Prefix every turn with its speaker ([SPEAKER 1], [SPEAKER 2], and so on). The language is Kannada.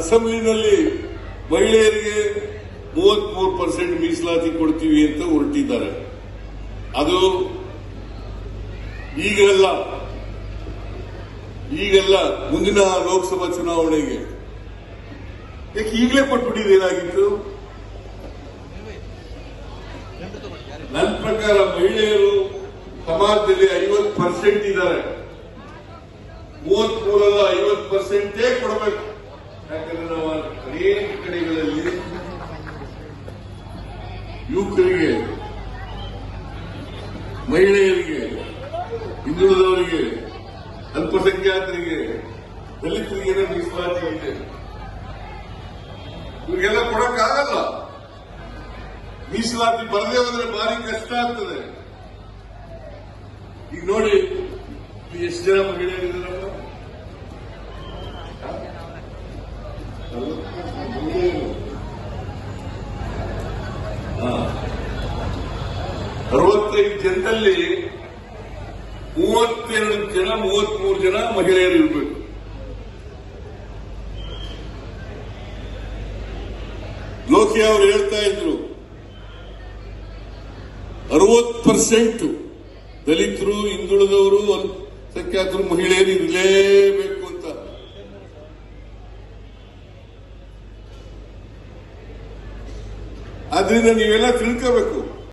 [SPEAKER 1] ಅಸೆಂಬ್ಲಿನಲ್ಲಿ ಮಹಿಳೆಯರಿಗೆ ಮೂವತ್ಮೂರು ಪರ್ಸೆಂಟ್ ಮೀಸಲಾತಿ ಕೊಡ್ತೀವಿ ಅಂತ ಹೊರಟಿದ್ದಾರೆ. ಅದು ಈಗಲ್ಲ. ಈಗಲ್ಲ ಮುಂದಿನ ಲೋಕಸಭಾ ಚುನಾವಣೆಗೆ. ಯಾಕೆ ಈಗಲೇ ಕೊಟ್ಬಿಟ್ಟಿದ್ದೇನಾಗಿತ್ತು ನನ್ನ ಪ್ರಕಾರ ಮಹಿಳೆಯರು ಸಮಾಜದಲ್ಲಿ ಐವತ್ತು ಪರ್ಸೆಂಟ್ ಇದ್ದಾರೆ. ಮೂವತ್ಮೂರಲ್ಲ ಐವತ್ತು ಪರ್ಸೆಂಟೇ ಕೊಡಬೇಕು. ಯುವಕರಿಗೆ, ಮಹಿಳೆಯರಿಗೆ, ಹಿಂದುಳಿದವರಿಗೆ, ಅಲ್ಪಸಂಖ್ಯಾತರಿಗೆ, ದಲಿತರಿಗೆ ಮೀಸಲಾತಿ ಇದೆ? ಇವರಿಗೆಲ್ಲ ಕೊಡಕ್ಕಾಗಲ್ಲ. ಮೀಸಲಾತಿ ಬರದೇ ಹೋದ್ರೆ ಭಾರಿ ಕಷ್ಟ ಆಗ್ತದೆ. ಈಗ ನೋಡಿ, ಎಷ್ಟು ಜನ ಮಹಿಳೆಯರಿದ್ದಾರಪ್ಪ ಅರವತ್ತೈದು ಜನದಲ್ಲಿ ಮೂವತ್ತೆರಡು ಜನ, ಮೂವತ್ಮೂರು ಜನ ಮಹಿಳೆಯರು ಇರಬೇಕು. ಲೋಕಿ ಅವರು ಹೇಳ್ತಾ ಇದ್ರು, ಅರವತ್ತು ಪರ್ಸೆಂಟ್ ದಲಿತರು, ಹಿಂದುಳಿದವರು ಸಂಖ್ಯಾತರು ಮಹಿಳೆಯರು ಇರಲೇಬೇಕು ಅಂತ ಆದ್ರಿಂದ ನೀವೆಲ್ಲ ತಿಳ್ಕೋಬೇಕು.